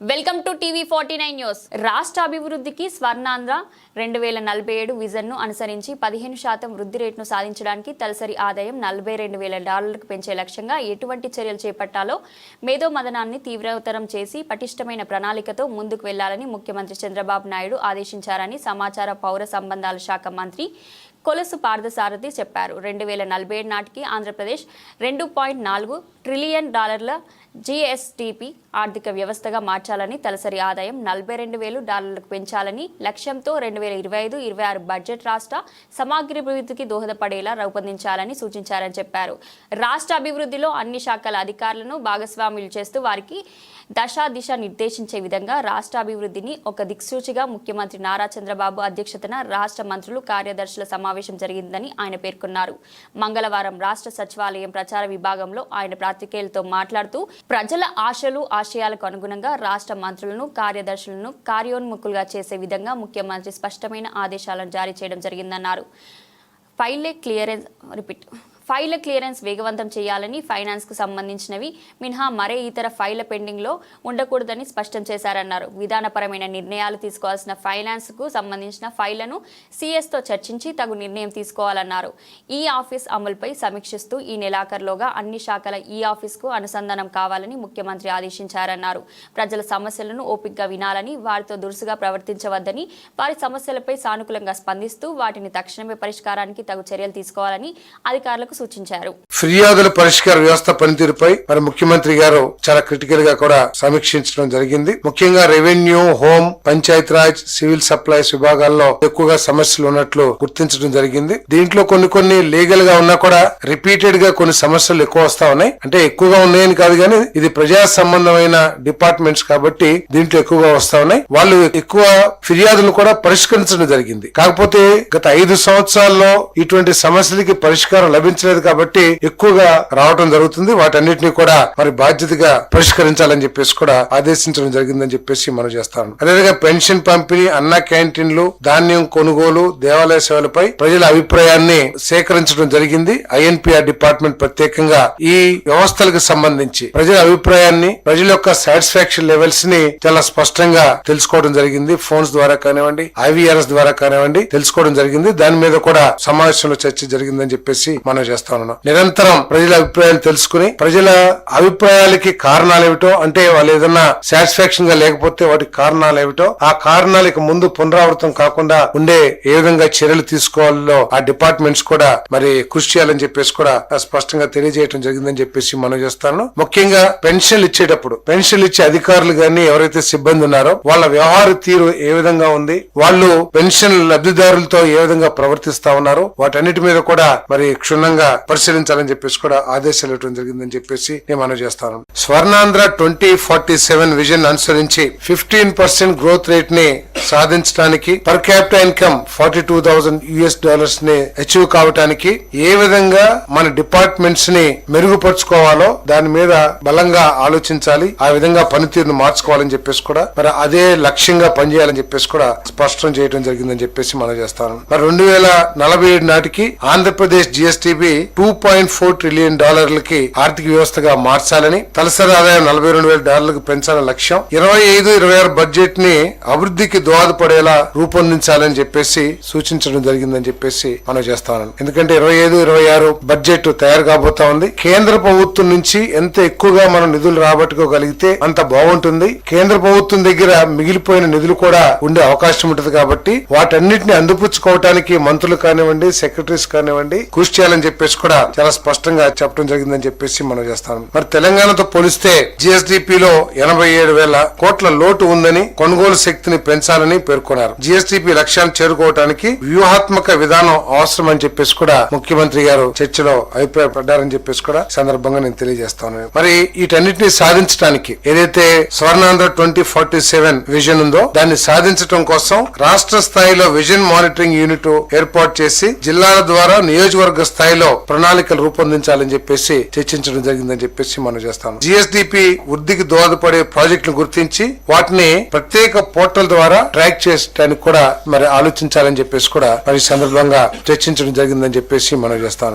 Welcome to TV forty nine news. రాష్ట్ర అభివృద్ధికి స్వర్ణాంధ్ర రెండు వేల నలభై ఏడు విజన్ను అనుసరించి పదిహేను శాతం వృద్ధి రేటును సాధించడానికి తలసరి ఆదాయం నలభై రెండు వేల డాలర్లకు పెంచే లక్ష్యంగా ఎటువంటి చర్యలు చేపట్టాలో మేధో మదనాన్ని తీవ్రతరం చేసి పటిష్టమైన ప్రణాళికతో ముందుకు వెళ్ళాలని ముఖ్యమంత్రి చంద్రబాబు నాయుడు ఆదేశించారని సమాచార పౌర సంబంధాల శాఖ మంత్రి కొలసు పార్థసారథి చెప్పారు. రెండు వేల నలభై ఏడు నాటికి ఆంధ్రప్రదేశ్ రెండు పాయింట్ నాలుగు ట్రిలియన్ డాలర్ల జీఎస్టీపీ ఆర్థిక వ్యవస్థగా మార్చాలని తలసరి ఆదాయం నలభై రెండు వేలు డాలర్లకు పెంచాలని లక్ష్యంతో రెండు వేల ఇరవై ఐదు ఇరవై ఆరు బడ్జెట్ రాష్ట్ర సమగ్రాభివృద్ధికి దోహదపడేలా రూపొందించాలని సూచించారని చెప్పారు. రాష్ట్ర అభివృద్ధిలో అన్ని శాఖల అధికారులను భాగస్వాములు చేస్తూ వారికి దశా దిశ నిర్దేశించే విధంగా రాష్ట్ర అభివృద్ధిని ఒక దిక్సూచిగా ముఖ్యమంత్రి నారా చంద్రబాబు అధ్యక్షతన రాష్ట్ర మంత్రులు కార్యదర్శుల సమావేశం జరిగిందని ఆయన పేర్కొన్నారు. మంగళవారం రాష్ట్ర సచివాలయం ప్రచార విభాగంలో ఆయన పాత్రికేయులతో మాట్లాడుతూ ప్రజల ఆశలు ఆశయాలకు అనుగుణంగా రాష్ట్ర మంత్రులను కార్యదర్శులను కార్యోన్ముఖులుగా చేసే విధంగా ముఖ్యమంత్రి స్పష్టమైన ఆదేశాలను జారీ చేయడం జరిగిందన్నారు. ఫైల్లే క్లియరెన్స్ రిపీట్. ఫైల్ క్లియరెన్స్ వేగవంతం చేయాలని ఫైనాన్స్కు సంబంధించినవి మినహా మరే ఇతర ఫైళ్ళ పెండింగ్లో ఉండకూడదని స్పష్టం చేశారన్నారు. విధానపరమైన నిర్ణయాలు తీసుకోవాల్సిన ఫైనాన్స్కు సంబంధించిన ఫైళ్ళను సీఎస్తో చర్చించి తగు నిర్ణయం తీసుకోవాలన్నారు. ఈ ఆఫీస్ అమలుపై సమీక్షిస్తూ ఈ నెలాఖరులోగా అన్ని శాఖల ఈ ఆఫీస్కు అనుసంధానం కావాలని ముఖ్యమంత్రి ఆదేశించారన్నారు. ప్రజల సమస్యలను ఓపికగా వినాలని వారితో దురుసుగా ప్రవర్తించవద్దని వారి సమస్యలపై సానుకూలంగా స్పందిస్తూ వాటిని తక్షణమే పరిష్కారానికి తగు చర్యలు తీసుకోవాలని అధికారులకు సూచించారు. ఫిర్యాదుల పరిష్కార వ్యవస్థ పనితీరుపై మరి ముఖ్యమంత్రి గారు చాలా క్రిటికల్గా కూడా సమీక్షించడం జరిగింది. ముఖ్యంగా revenue home Panchayati Raj civil supplies విభాగాల్లో ఎక్కువగా సమస్యలు ఉన్నట్లు గుర్తించడం జరిగింది. దీంట్లో కొన్ని కొన్ని లీగల్గా ఉన్నా కూడా రిపీటెడ్గా కొన్ని సమస్యలు ఎక్కువ వస్తా ఉన్నాయి. అంటే ఎక్కువగా ఉన్నాయని కాదు కానీ ఇది ప్రజా సంబంధమైన డిపార్ట్మెంట్స్ కాబట్టి దీంట్లో ఎక్కువగా వస్తా ఉన్నాయి. వాళ్ళు ఎక్కువ ఫిర్యాదులు కూడా పరిష్కరించడం జరిగింది. కాకపోతే గత ఐదు సంవత్సరాల్లో ఇటువంటి సమస్యలకి పరిష్కారం లభించలేదు కాబట్టి ఎక్కువగా రావడం జరుగుతుంది. వాటన్నిటిని కూడా మరి బాధ్యతగా పరిష్కరించాలని చెప్పేసి కూడా ఆదేశించడం జరిగిందని చెప్పేసి మనం చేస్తాను. అదేవిధంగా పెన్షన్ పంపిణీ అన్న క్యాంటీన్లు ధాన్యం కొనుగోలు దేవాలయ సేవలపై ప్రజల అభిప్రాయాన్ని సేకరించడం జరిగింది. ఐఎన్పిఆర్ డిపార్ట్మెంట్ ప్రత్యేకంగా ఈ వ్యవస్థలకు సంబంధించి ప్రజల అభిప్రాయాన్ని ప్రజల యొక్క సాటిస్ఫాక్షన్ లెవెల్స్ని చాలా స్పష్టంగా తెలుసుకోవడం జరిగింది. ఫోన్స్ ద్వారా కానివ్వండి ఐవీఆర్ఎస్ ద్వారా కానివ్వండి తెలుసుకోవడం జరిగింది. దాని మీద కూడా సమావేశంలో చర్చ జరిగిందని చెప్పేసి మనం చేస్తా ఉన్నాను. నిరంతరం ప్రజల అభిప్రాయాలు తెలుసుకుని ప్రజల అభిప్రాయాలకి కారణాలు ఏమిటో అంటే వాళ్ళు ఏదన్నా సాటిస్ఫాక్షన్గా లేకపోతే వాటికి కారణాలు ఏమిటో ఆ కారణాలకి ముందు పునరావృతం కాకుండా ఉండే ఏ విధంగా చర్యలు తీసుకోవాలో ఆ డిపార్ట్మెంట్స్ కూడా మరి కృషి చేయాలని చెప్పేసి కూడా స్పష్టంగా తెలియజేయడం జరిగిందని చెప్పేసి మనం చేస్తాను. ముఖ్యంగా పెన్షన్లు ఇచ్చేటప్పుడు పెన్షన్లు ఇచ్చే అధికారులు గాని ఎవరైతే సిబ్బంది ఉన్నారో వాళ్ళ వ్యవహార తీరు ఏ విధంగా ఉంది వాళ్ళు పెన్షన్ లబ్ధిదారులతో ఏ విధంగా ప్రవర్తిస్తా ఉన్నారు వాటన్నిటి మీద కూడా మరి క్షుణ్ణంగా పరిశీలించాలని చెప్పేసి కూడా ఆదేశాలు ఇవ్వడం జరిగిందని చెప్పేసి నేను మనం చేస్తాను. Swarnandhra twenty forty seven vision అనుసరించి ఫిఫ్టీన్ పర్సెంట్ గ్రోత్ రేట్ని సాధించడానికి per capital income forty two thousand US డాలర్స్ని achieve కావడానికి ఏ విధంగా మన డిపార్ట్మెంట్స్ని మెరుగుపరుచుకోవాలో దాని మీద బలంగా ఆలోచించాలి ఆ విధంగా పనితీరును మార్చుకోవాలని చెప్పేసి కూడా మరి అదే లక్ష్యంగా పనిచేయాలని చెప్పేసి కూడా స్పష్టం చేయడం జరిగిందని చెప్పేసి మనం చేస్తాను. మరి రెండు వేల నలభై ఏడు నాటికి Andhra Pradesh GSDP two point four trillion డాలర్లకి ఆర్థిక వ్యవస్థగా మార్చాలని తలసరి ఆదాయం నలభై రెండు వేల డాలర్లకు పెంచాలని లక్ష్యం. ఇరవై ఐదు ఇరవై ఆరు బడ్జెట్ని అభివృద్ధికి దోహదపడేలా రూపొందించాలని చెప్పేసి సూచించడం జరిగిందని చెప్పేసి మనం చేస్తాను ఎందుకంటే ఇరవై ఐదు ఇరవై ఆరు బడ్జెట్ తయారు కాబోతా ఉంది. కేంద్ర ప్రభుత్వం నుంచి ఎంత ఎక్కువగా మనం నిధులు రాబట్టుకోగలిగితే అంత బాగుంటుంది. కేంద్ర ప్రభుత్వం దగ్గర మిగిలిపోయిన నిధులు కూడా ఉండే అవకాశం ఉంటుంది కాబట్టి వాటన్నిటిని అందిపుచ్చుకోవటానికి మంత్రులు కానివ్వండి సెక్రటరీస్ కానివ్వండి కృషి చేయాలని చెప్పి చెప్పేసి కూడా చాలా స్పష్టంగా చెప్పడం జరిగిందని చెప్పేసి మనం చేస్తాం. మరి తెలంగాణతో పోలిస్తే జిఎస్డిపి లో ఎనభై ఏడు వేల కోట్ల లోటు ఉందని కొనుగోలు శక్తిని పెంచాలని పేర్కొన్నారు. జిఎస్డిపి లక్ష్యాన్ని చేరుకోవడానికి వ్యూహాత్మక విధానం అవసరం అని చెప్పేసి కూడా ముఖ్యమంత్రి గారు చర్చలో అభిప్రాయపడ్డారని చెప్పేసి కూడా సందర్భంగా నేను తెలియజేస్తాను మరి వీటన్నిటిని సాధించడానికి ఏదైతే Swarnandhra twenty forty seven vision ఉందో దాన్ని సాధించడం కోసం రాష్ట్ర స్థాయిలో విజన్ మానిటరింగ్ యూనిట్ ఏర్పాటు చేసి జిల్లాల ద్వారా నియోజకవర్గ స్థాయిలో ప్రణాళికలు రూపొందించాలని చెప్పేసి చర్చించడం జరిగిందని చెప్పేసి మనం చేస్తాం జిఎస్డిపి వృద్ధికి దోహదపడే ప్రాజెక్టులు గుర్తించి వాటిని ప్రత్యేక పోర్టల్ ద్వారా ట్రాక్ చేయడానికి కూడా మరి ఆలోచించాలని చెప్పేసి కూడా మరి సందర్భంగా చర్చించడం జరిగిందని చెప్పేసి మనం చేస్తాను.